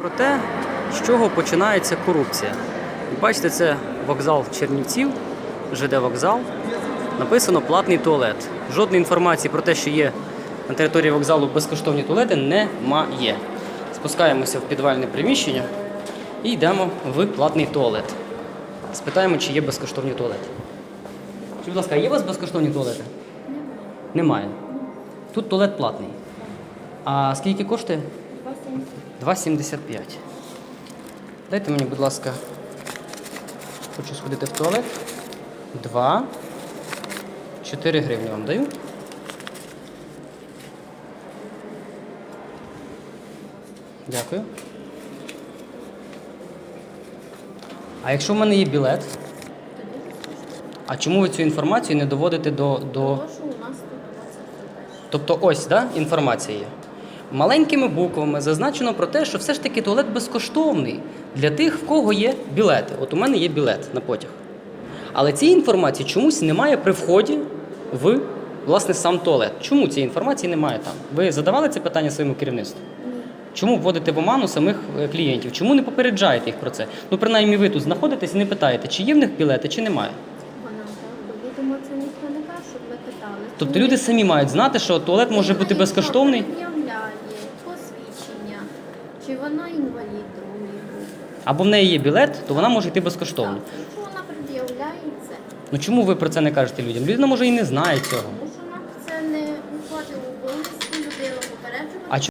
Про те, з чого починається корупція. Ви Бачите, це вокзал Чернівців, ЖД вокзал. Написано платний туалет. Жодної інформації про те, що є на території вокзалу безкоштовні туалети, немає. Спускаємося в підвальне приміщення і йдемо в платний туалет. Спитаємо, чи є безкоштовні туалети. Чи, будь ласка, є у вас безкоштовні туалети? Немає. Тут туалет платний. А скільки коштує? 2,75. Дайте мені, будь ласка, хочу сходити в туалет. 2. 4 гривні вам даю. Дякую. А якщо в мене є білет, а чому ви цю інформацію не доводите до. до... Тому що у нас тут 20 теж. Тобто ось да, інформація є. Маленькими буквами зазначено про те, що все ж таки туалет безкоштовний для тих, в кого є білети. От у мене є білет на потяг. Але цієї інформації чомусь немає при вході в власне сам туалет. Чому цієї інформації немає там? Ви задавали це питання своєму керівництву? Чому вводите в оману самих е, клієнтів? Чому не попереджаєте їх про це? Ну, принаймні, ви тут знаходитесь і не питаєте, чи є в них білети, чи немає. Тобто люди самі мають знати, що туалет може бути безкоштовний чи вона інвалід другої. Або в неї є білет, то вона може йти безкоштовно. Так, якщо вона пред'являється, Ну чому ви про це не кажете людям? Людина може і не знає цього. тому що нам це не входило в обов'язки людину попереджувати.